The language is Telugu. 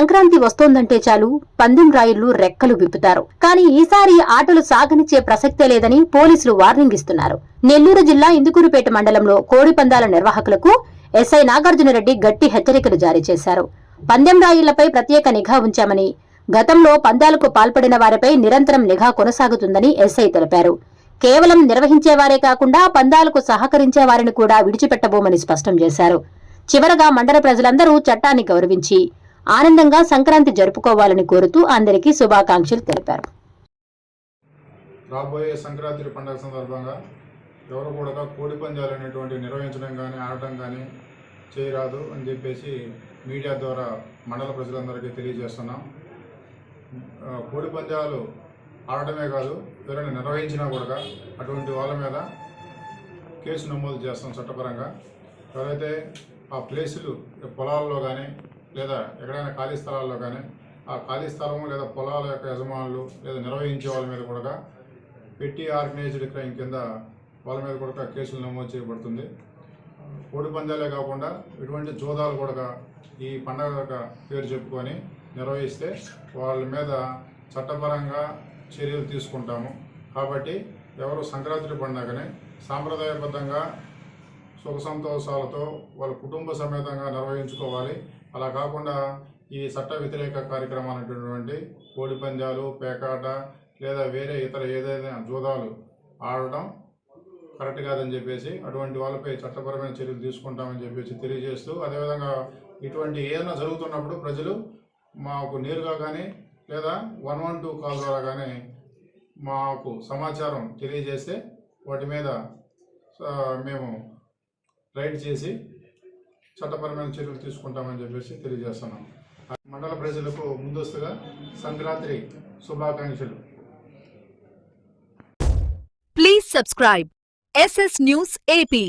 సంక్రాంతి వస్తోందంటే చాలు పందెం రాయుళ్ళు రెక్కలు విప్పుతారు. కానీ ఈసారి ఆటలు సాగనిచ్చే ప్రసక్తే లేదని పోలీసులు వార్నింగ్ ఇస్తున్నారు. నెల్లూరు జిల్లా ఇందుకూరుపేట మండలంలో కోడి పందాల నిర్వాహకులకు ఎస్ఐ నాగార్జునరెడ్డి గట్టి హెచ్చరికలు జారీ చేశారు. పందెం రాయుళ్ళపై ప్రత్యేక నిఘా ఉంచామని గతంలో పందాలకు పాల్పడిన వారిపై నిరంతరం నిఘా కొనసాగుతుందని ఎస్ఐ తెలిపారు. కేవలం నిర్వహించేవారే కాకుండా పందాలకు సహకరించే వారిని కూడా విడిచిపెట్టబోమని స్పష్టం చేశారు. చివరగా మండల ప్రజలందరూ చట్టాన్ని గౌరవించి ఆనందంగా సంక్రాంతి జరుపుకోవాలని కోరుతూ అందరికీ శుభాకాంక్షలు తెలిపారు. రాబోయే సంక్రాంతి పండుగ సందర్భంగా ఎవరు కూడా కోడి పందాలు అనేటువంటి నిర్వహించడం కానీ ఆడటం కానీ చేయరాదు అని చెప్పేసి మీడియా ద్వారా మండల ప్రజలందరికీ తెలియజేస్తున్నాం. కోడి పందాలు ఆడటమే కాదు ఎవరైనా నిర్వహించినా కూడా అటువంటి వాళ్ళ మీద కేసు నమోదు చేస్తాం చట్టపరంగా. ఎవరైతే ఆ ప్లేసులు పొలాల్లో కానీ లేదా ఎక్కడైనా ఖాళీ స్థలాల్లో కానీ ఆ ఖాళీ స్థలము లేదా పొలాల యొక్క యజమానులు లేదా నిర్వహించే వాళ్ళ మీద కూడా పెట్టి ఆర్గనైజ్డ్ క్రైమ్ కింద వాళ్ళ మీద కూడా కేసులు నమోదు చేయబడుతుంది. కోడి పందాలే కాకుండా ఇటువంటి జోదాలు కూడా ఈ పండగ యొక్క పేరు చెప్పుకొని నిర్వహిస్తే వాళ్ళ మీద చట్టపరంగా చర్యలు తీసుకుంటాము. కాబట్టి ఎవరు సంక్రాంతి పండుగని సాంప్రదాయబద్ధంగా సుఖ సంతోషాలతో వాళ్ళ కుటుంబ సమేతంగా నిర్వహించుకోవాలి. అలా కాకుండా ఈ చట్ట వ్యతిరేక కార్యక్రమాలు అనేటటువంటి కోడి పందాలు పేకాట లేదా వేరే ఇతర ఏదైనా జూదాలు ఆడటం కరెక్ట్ కాదని చెప్పేసి అటువంటి వాళ్ళపై చట్టపరమైన చర్యలు తీసుకుంటామని చెప్పేసి తెలియజేస్తూ అదేవిధంగా ఇటువంటి ఏదైనా జరుగుతున్నప్పుడు ప్రజలు మాకు నేరుగా కానీ లేదా వన్ వన్ టూ కాల్ ద్వారా కానీ మాకు సమాచారం తెలియజేస్తే వాటి మీద మేము రైడ్ చేసి చట్టపరమైన చర్యలు తీసుకుంటామని చెప్పేసి తెలియజేస్తున్నాం. మండల ప్రజలకు ముందస్తుగా సంక్రాంతి శుభాకాంక్షలు. Please subscribe SS news AP